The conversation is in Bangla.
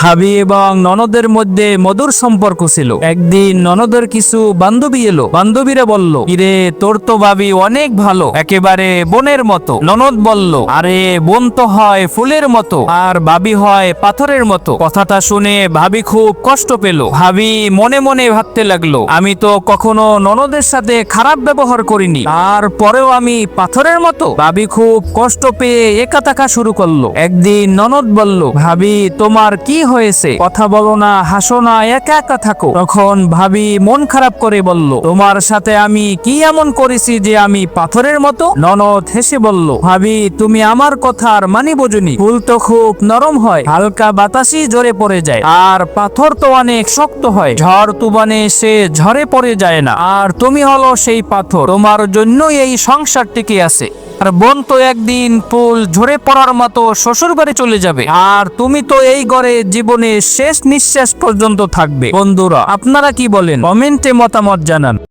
ভাবি এবং ননদের মধ্যে মধুর সম্পর্ক ছিল। একদিন ননদের কিছু বান্ধবী এলো। বান্ধবীরা বলল ইরে তোর তো ভাবি অনেক ভালো। একেবারে বোনের মতো। ননদ বলল, আরে, বোন তো হয় ফুলের মতো, আর ভাবি হয় পাথরের মতো। কথাটা শুনে ভাবি খুব কষ্ট পেল। ভাবি মনে মনে ভাবতে লাগল, আমি তো কখনো ননদের সাথে খারাপ ব্যবহার করিনি। তারপরেও আমি পাথরের মতো? ভাবি খুব কষ্ট পেয়ে একা থাকা শুরু করল। একদিন ননদ বলল, ভাবি, তোমার কি হয়েছে। কথা বলো না, হাসো না, একা একা থাকো। তখন ভাবি মন খারাপ করে বলল, তোমার সাথে আমি কি এমন করেছি যে আমি পাথরের মতো? ননদ হেসে বলল, ভাবি, তুমি আমার কথা আর মানি বোঝুনি। ফুল তো খুব নরম হয়, হালকা বাতাসই জোরে পড়ে যায়, আর পাথর তো অনেক শক্ত হয়। ঝড় তুবানে সে ঝরে পড়ে যায় না। আর তুমি হলো সেই পাথর, তোমার জন্যই এই সংসার টিকে আছে? আর বোন তো একদিন পুল ঝরে পড়ার মতো শ্বশুর বাড়ি চলে যাবে। আর তুমি তো এই ঘরে জীবনে শেষ নিঃশ্বাস পর্যন্ত থাকবে। বন্ধুরা, আপনারা কি বলেন? কমেন্টে মতামত জানান।